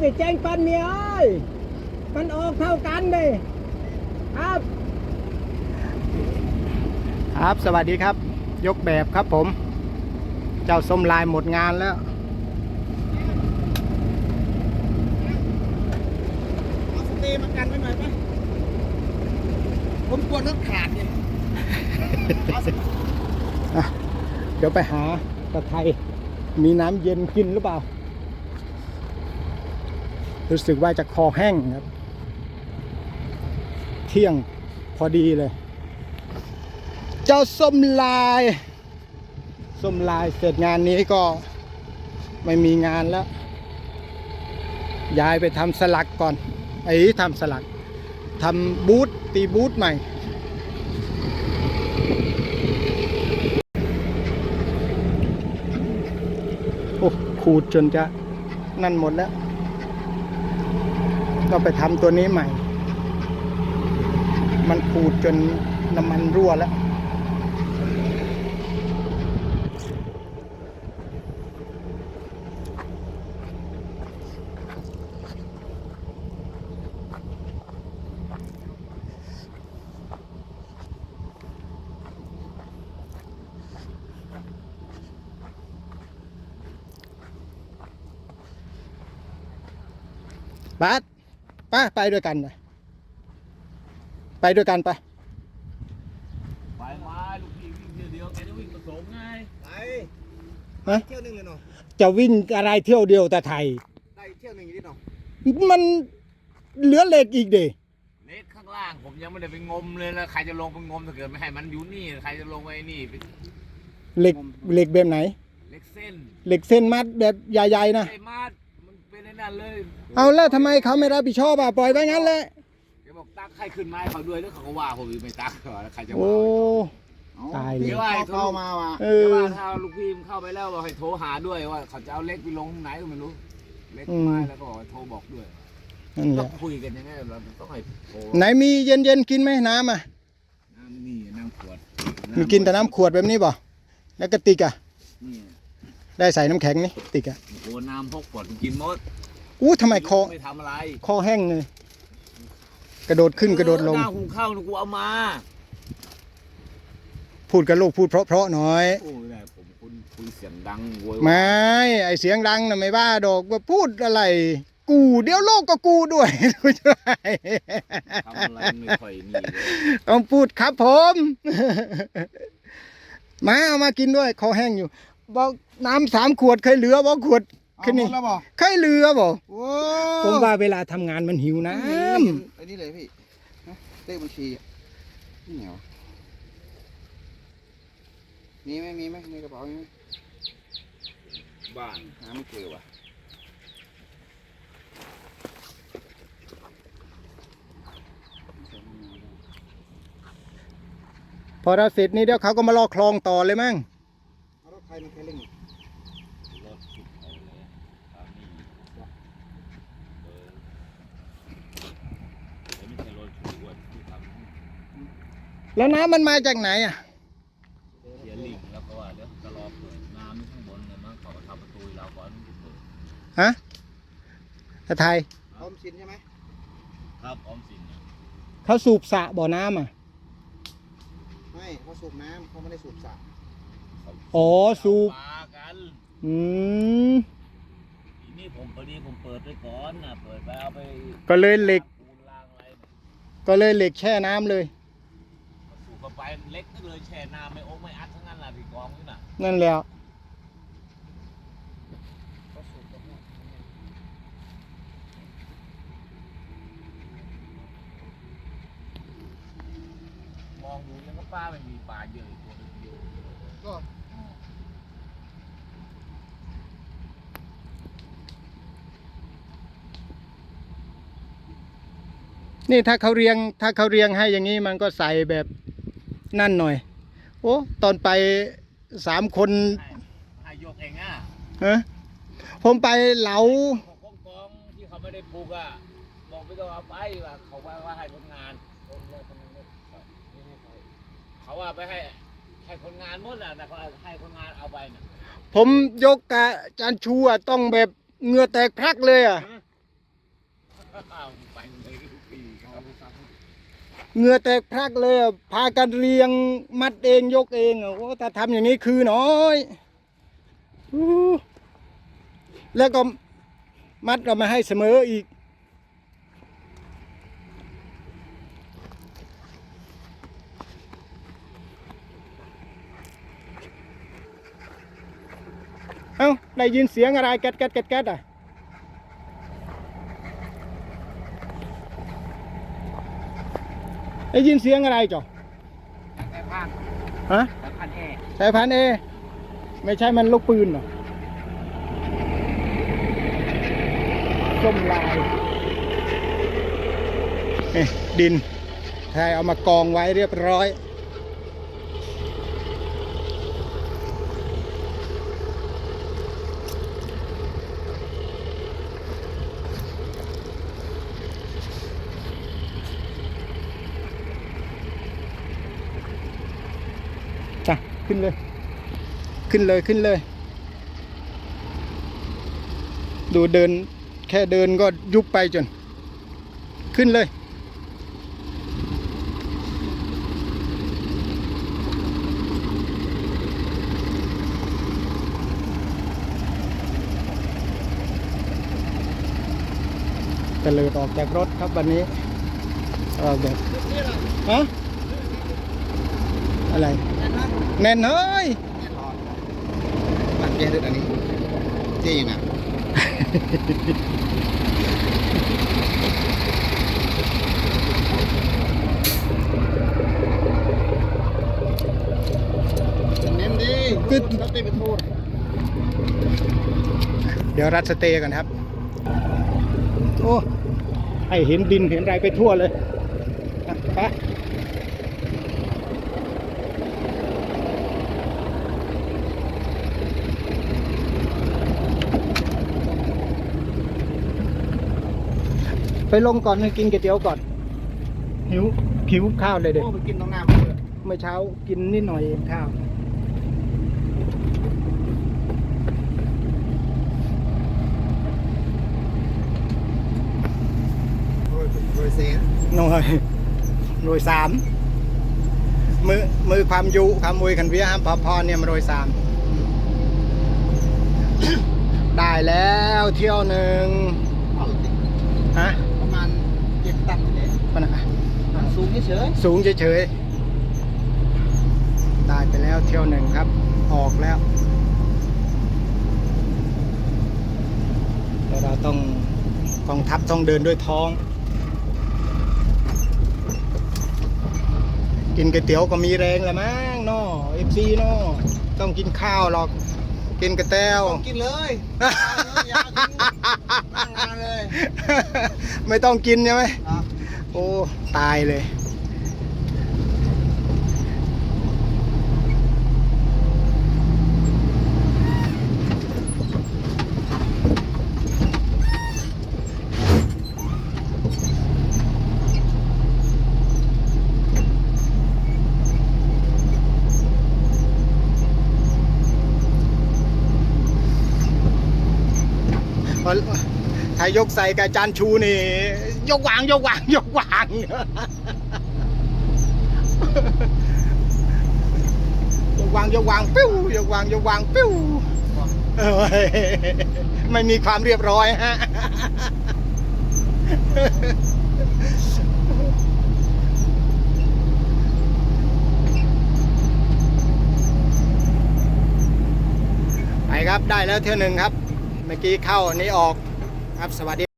ไปแจ้งปันเนี่ยเอ้ยมันออกเท่ากันเลยครับ ครับสวัสดีครับ ยกแบบครับผม เจ้าส้มลายหมดงานแล้วเอาสเตย์มากันไว้หน่อยไหมผมกลัวรถขาดเนี่ยเอาสอะเดี๋ยวไปหาตะไทยมีน้ำเย็นกินหรือเปล่า รู้สึกว่าจะคอแห้งครับ เที่ยงพอดีเลย เจ้าส้มลายส้มลายเสร็จงานนี้ก็ไม่มีงานแล้ว ย้ายไปทำสลักก่อน ไอ้ทำสลักทำบูธตีบูธใหม่โอ้ขูดจนจะนั่นหมดแล้ว ก็ไปทำตัวนี้ใหม่ มันขูดจนน้ำมันรั่วแล้วบาส ป้าไปด้วยกันนะไปด้วยกันไปะไปมาลูกพี่วิ่งเที่ยวเดียวแกจะวิ่งผสมไงไปฮะเที่ยวหนึ่งเลยเนาะจะวิ่งอะไรเที่ยวเดียวแต่ไทยได้เที่ยวหนึ่งอย่างนี้เนาะมันเหลือเหล็กอีกเดเล็กข้างล่างผมยังไม่ได้ไปงมเลยแล้วใครจะลงไปงมถ้าเกิดไม่ให้มันอยู่นี่ใครจะลงไปนี่เป็นเหล็กเหล็กแบบไหนเล็กเส้นเหล็กเส้นมัดแบบใหญ่ๆนะ ไอ้มาดมันเป็นไอ้นั่นเลย เอาแล้วทำไมเขาไม่รับผิดชอบอะปล่อยไว้งั้นแหละแกบอกตักใครขึ้นมาให้เขาด้วยแล้วเขาก็ว่าผมอีกไม่ตักเขาแล้วใครจะโอ้ว่าตายเลยพี่เอาเข้ามาว่ะเอเดี๋ยวอ ว่าถ้าลูกพี่มันเข้าไปแล้วบอกให้โทรหาด้วยว่าเขาจะเอาเล็กไปลงตรงไหนก็ไม่รู้ เล็กอืมมาแล้วก็บอกให้โทรบอกด้วยนั่นแหต้อละงคุยกันยังไงเราต้องให้โทรไหนมีเย็นๆกินไหมน้ำอะน้ำนี่น้ำขวดมีกินแต่น้ำขวดแบบนี้ป่ะแล้วกระติกอะนี่ได้ใส่น้ำแข็งนี่ติกอะโอ้โหน้ำพกขวดกินหมด อู้ทำไมคอไม่ทำอะไรคอแห้งเลย กระโดดขึ้นกระโดดลง หน้าหุงข้าวนี่กูเอามาพูดกับลูกพูดเพราะๆหน่อย โอ้ยได้ผมคุณคุยเสียงดังโวยวายไม่ไอเสียงดังนะไม่บ้าดอกว่าพูดอะไร กูเดี๋ยวโลกก็กูด้วยรู้ใช่ไหมทำอะไรไม่ค่อยนี่เลยต้องพูดครับผม มาเอามากินด้วยคอแห้งอยู่ บอกน้ำสามขวดเคยเหลือบอกขวด เอาแค่หมนี้ดแล้วบ่เคยเหลือบอกโอ้ผมว่าเวลาทำงานมันหิวน้ไอ้นี่เลยพี่ฮะเลขบัญชีอะนี่เหรอมีไหมมีไหมในกระเป๋ามีไหมบ้านหาไม่เจอว่ะำพอเราเสร็จนี่เดี๋ยวเขาก็มาลอกคลองต่อเลยมั้งเอารถใครมาใครเล่นรถสุดเขาเลยตามนี่เบอร์แต่ไม่ใช่รถชุดอ้วนที่ทำ แล้วน้ำมันมาจากไหนอะเสียลิงแล้วก็ว่าเดี๋ยวจะรอเปิดน้ำข้างบนเลยมั้งเขาก็ทำประตูให้เราก่อนมันจะเปิดฮะตะไทยออมสินใช่ไหมครับออมสินเนี่ยเขาสูบสระบ่อน้ำอะไม่เขาสูบน้ำเขาไม่ได้สูบสระเขาอ๋อสูบปลากันอืมทีนี้ผมพอดีผมเปิดไปก่อนนะเปิดไปเอาไปก็เลยเหล็กปูนล่างอะไรเนี่ยก็เลยเหล็กแช่น้ำเลยสูบเข้า ไปเล็กก็เลยแช่น้ำไม่โอ้ไม่อัดทั้งนั้นแหละที่กองนี่น่ะนั่นแหล้วเขาสูบตรงนี้มองดูยังก็ป้าไม่มีปลาเยอะอีกตัวเดียวก็นี่ถ้าเขาเรียงถ้าเขาเรียงให้อย่างนี้มันก็ใส่แบบ นั่นหน่อย โอ้ตอนไปสามคนให้ให้ยกเองอะฮะผมไปเหลาของกองกองที่เขาไม่ได้ปลูกอะบอกไม่ต้องเอาไปว่าเขาว่าว่าให้คนงานเขาว่าไปให้ให้คนงานหมดอะแต่เขาให้คนงานเอาไปน่ะผมยกกะจานชูอะต้องแบบเหงื่อแตกพรักเลยอะ ไปเลยทุกปีครับ เหงื่อแตกพรักเลยพากันเรียงมัดเองยกเองโอ้แต่ทำอย่างนี้คือน้อยแล้วก็มัดเรามาให้เสมออีก เอ้า ได้ยินเสียงอะไรแก๊ดแก๊ดแก๊ดแก๊ดอะ ได้ยินเสียงอะไรจ่อแต่ผ่านฮะแต่ผ่านแอร์สายพันธุ์เอไม่ใช่มันลูกปืนเหรอส้มลายเอ๊ะดินใช่เอามากองไว้เรียบร้อย จ้ะ ขึ้นเลย ขึ้นเลยขึ้นเลย ดูเดินแค่เดินก็ยุบไปจน ขึ้นเลยตะเลิดออกจากรถครับวันนี้ออกแบบฮะอะไร แน่นเฮ้ยหลังแกด้วยอันนี้เจ๊ยังไงเน้นดีคือรถติดไปทั่วเดี๋ยวรัดสเตย์กันครับ โอ้ให้เห็นดินเห็นอะไรไปทั่วเลยอะไป ไปลงก่อนนะกินก๋วยเตี๋ยวก่อน หิวหิวข้าวเลยเด็กโอ้ไปกินน้องน้ำเลยเมื่อเช้ากินนิดหน่อยเองข้าวโอ้ยโอ้ยเสียหน่อยโรยสามมือมือความยุความมวยขันเวียพอพอเนี่ยมาโรยสามได้แล้วเที่ยวหนึ่งเอาติดฮะ เฉยสูงเฉยๆได้ไปแล้วเที่ยวหนึ่งครับ ออกแล้วแต่เราต้องกองทัพต้องเดินด้วยท้อง กินก๋วยเตี๋ยวก็มีแรงแหละมั้งเนาะเอฟซีเนาะต้องกินข้าวหรอก กินกระแต้วๆกินเลยอยากกินนั่งงานเลย ไม่ต้องกินใช่ไหมอะโอ้ ตายเลย ถ้ายกใส่กับจานชูนี่ ยกวางยกวางยกวางยกวางยกวางปิ้วยกวางยกวางปิ้วเออไม่มีความเรียบร้อยฮะไปครับได้แล้วเที่ยวหนึ่งครับ มื่อกี้เข้าอันนี้ออกครับสวัสดี